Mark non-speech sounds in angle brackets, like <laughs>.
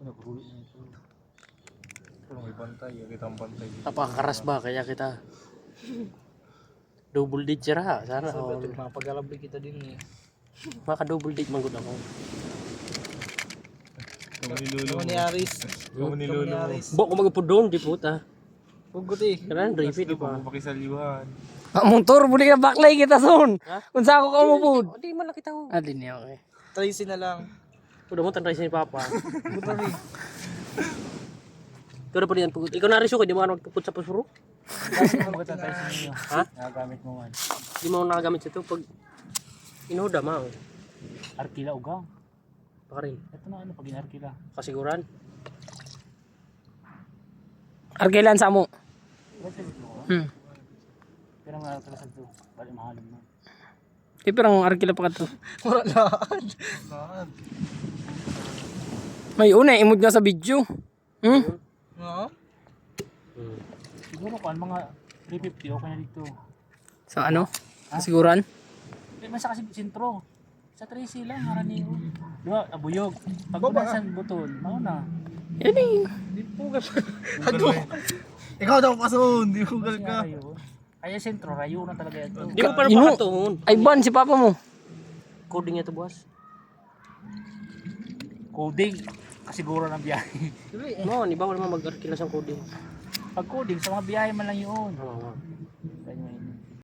Naghuli na ito. Pero may bantay, kita ang bantay. Napakakaras ba kaya kita? Double siya ha. Sana oh, Mapag-alabli kita din eh. maka double date man gud ako. Kung nilulu Ano ni Aris? Kung nilulu mo. Bo ko magpud doon di puta. Hugot eh. Karan drive di ba? Pakisalyuhan. Ah, motor, buli ka baklay kita son. Saan ako ka umupod. Di man lang kita ko. Ah, di niya, okay. Tracy na lang. Udah mo tanray ni papa. Na rin. Pero pa pugod. Ikaw na rin ko di mo ano magpuput sa pusuro. Maganda tayo sa inyo. Ha? Nagagamit mo man. Di mo nagagamit sa to pag inuda ma. Arkila ugang. Baka rin. Ito na ano pag inarkila. Kasiguran. Arkilan sa mo. Hmm. Pero nga talaga ito. Bali mahalin mo. Di parang arkila pa ka to. Wala lahat. <laughs> Lahat. <laughs> May una, imod nga sa video. Hmm? No? Hmm. Siguro kung mga 350 okay na dito. Sa ano? Siguran? Eh, masa kasi sentro. Sa Tracy lang, harani ko. Di ba, abuyog. Pag Baba. sa butol, mauna. Yan eh. Di pugal. <laughs> Ano? Ikaw daw pasun. Di pugal Kasi ka. Ay, sentro, rayo na talaga ito. Di mo pa Inu- pakatuhon. Ay, ban, si papa mo. Coding ito buwas. Coding, kasiguro ng biyahe. Mo, ni bawal mo mag-arkila sa coding. Pag coding, sa mga biyahe man lang yun. Oo.